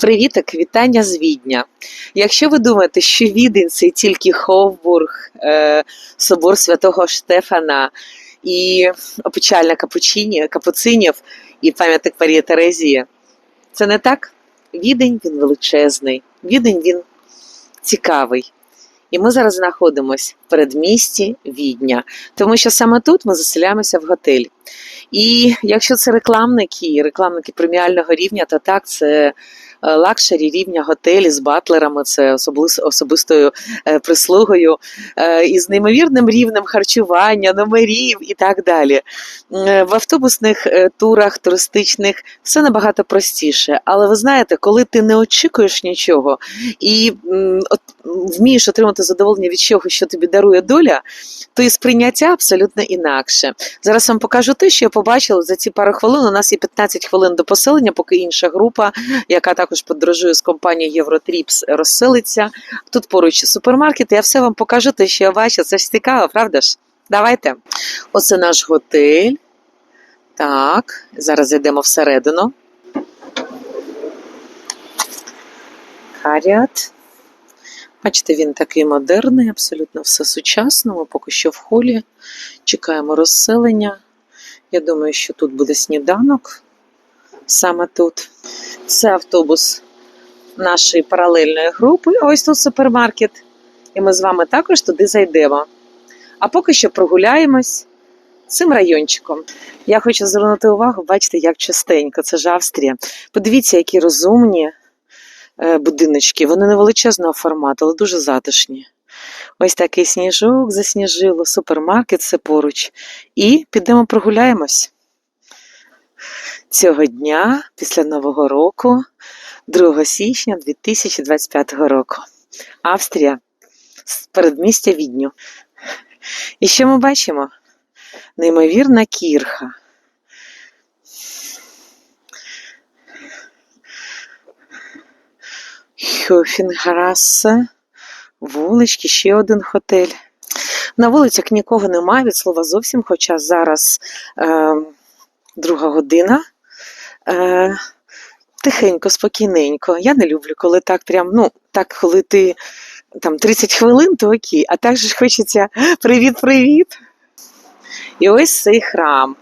Привіток, вітання з Відня. Якщо ви думаєте, що Відень це тільки Ховбург, е, собор святого Штефана і опечальна капучині, капуцинів і пам'ятник Марії Терезії, це не так. Відень він величезний, відень він цікавий. І ми зараз знаходимося в передмісті Відня, тому що саме тут ми заселяємося в готель. І якщо це рекламники, рекламники преміального рівня, то так, це лакшері рівня готелі з батлерами, це особистою е, прислугою, е, і з неймовірним рівнем харчування, номерів і так далі. Е, В автобусних е, турах туристичних все набагато простіше. Але ви знаєте, коли ти не очікуєш нічого і от, вмієш отримати задоволення від чого, що тобі дарує доля, то і сприйняття абсолютно інакше. Зараз вам покажу те, що я побачила за ці пару хвилин. У нас є 15 хвилин до поселення, поки інша група, яка також подорожує з компанією Євротріпс, розселиться. Тут поруч супермаркет. Я все вам покажу те, що я бачу. Це ж цікаво, правда ж? Давайте. Оце наш готель. Так, зараз зайдемо всередину. Каріат. Бачите, він такий модерний, абсолютно все сучасно. Ми поки що в холі. Чекаємо розселення. Я думаю, що тут буде сніданок. Саме тут. Це автобус нашої паралельної групи. Ось тут супермаркет. І ми з вами також туди зайдемо. А поки що прогуляємось цим райончиком. Я хочу звернути увагу, бачите, як частенько. Це ж Австрія. Подивіться, які розумні е, будиночки. Вони не величезного формату, але дуже затишні. Ось такий сніжок засніжило, супермаркет все поруч. І підемо прогуляємось. Цього дня, після Нового року, 2 січня 2025 року. Австрія, передмістя Відню. І що ми бачимо? Неймовірна кірха. Хьофінгарасе, вулички, ще один готель. На вулицях нікого немає, від слова зовсім, хоча зараз е, друга година. Е, тихенько, спокійненько. Я не люблю, коли так прям, ну, так, коли ти там 30 хвилин, то окей. А так же ж хочеться привіт-привіт. І ось цей храм.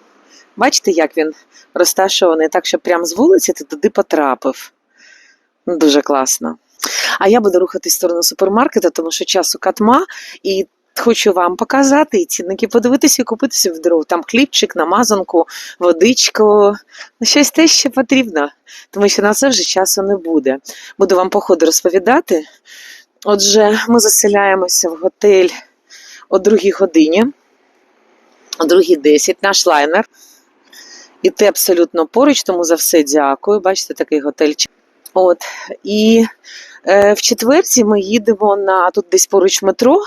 Бачите, як він розташований так, що прямо з вулиці ти туди потрапив. Дуже класно. А я буду рухатись в сторону супермаркету, тому що часу катма, і хочу вам показати і цінники подивитися і купити собі дорогу. Там хлібчик, намазанку, водичку, ну, щось те, що потрібно, тому що на це вже часу не буде. Буду вам по ходу розповідати. Отже, ми заселяємося в готель о другій годині, о другій 10, наш лайнер. І ти абсолютно поруч, тому за все дякую. Бачите, такий готельчик. От. І в четверті ми їдемо на тут десь поруч метро,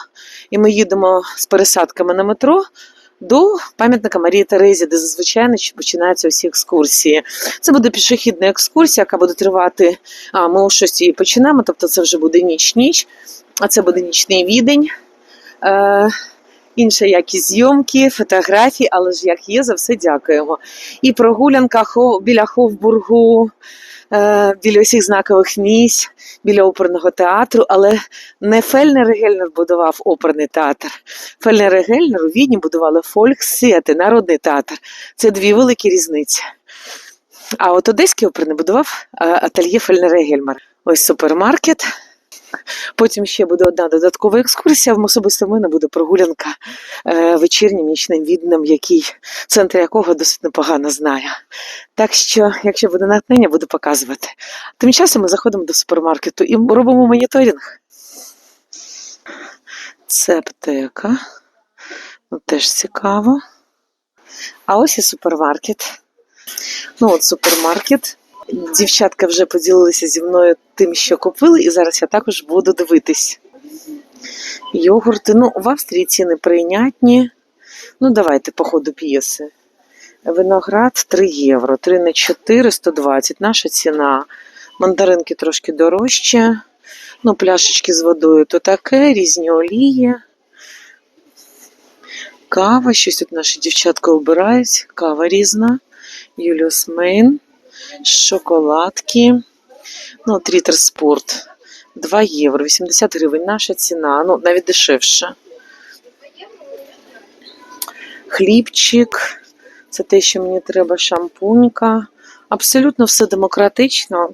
і ми їдемо з пересадками на метро до пам'ятника Марії Терезі, де зазвичай починаються усі екскурсії. Це буде пішохідна екскурсія, яка буде тривати. А ми о 6 її починаємо, тобто це вже буде ніч-ніч, а це буде нічний відень. Інша якість зйомки, фотографії, але ж як є, за все дякуємо. І прогулянка біля Ховбургу, е, біля усіх знакових місць, біля оперного театру, але не Фельнер і Гельнер будував оперний театр. Фельнер і Гельнер у Відні будували Фольксіти, народний театр. Це дві великі різниці. А от Одеський оперний будував е, ательє Фельнера і Гельмера. Ось супермаркет. Потім ще буде одна додаткова екскурсія. Особисто в мене буде прогулянка е, вечірнім нічним відним, який центр якого досить непогано знаю. Так що, якщо буде натхнення, буду показувати. Тим часом ми заходимо до супермаркету і робимо моніторинг. Це аптека. Ну, теж цікаво. А ось і супермаркет. Ну, от супермаркет. Дівчатка вже поділилися зі мною тим, що купили, і зараз я також буду дивитись. Йогурти. Ну, в Австрії ціни прийнятні. Ну, давайте по ходу п'єси. Виноград 3 євро, 3 на 4, 120. Наша ціна. Мандаринки трошки дорожче. Ну, пляшечки з водою то таке, різні олії. Кава, щось тут наші дівчатка обирають. Кава різна. Юліус Мейн, шоколадки. Ну, Трітер Спорт 2 євро, 80 гривень. Наша ціна, ну навіть дешевше. Хлібчик, це те, що мені треба, шампунька. Абсолютно все демократично.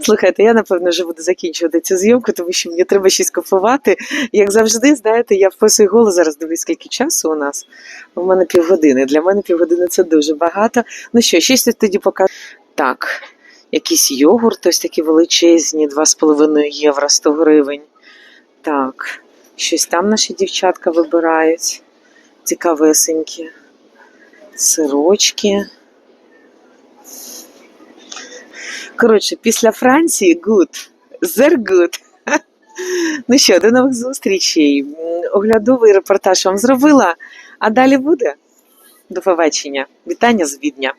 Слухайте, я напевно вже буду закінчувати цю зйомку, тому що мені треба щось купувати. Як завжди, знаєте, я вписую голос, зараз дивлюсь, скільки часу у нас. У мене півгодини. Для мене півгодини це дуже багато. Ну що, щось тоді покажу. Так, якісь йогурт, ось такі величезні, 2,5 євро 100 гривень. Так, щось там наші дівчатка вибирають. Цікавесенькі. Сирочки. Коротше, після Франції good. They're good. Ну що, до нових зустрічей. Оглядовий репортаж вам зробила, а далі буде. До побачення. Вітання з Відня.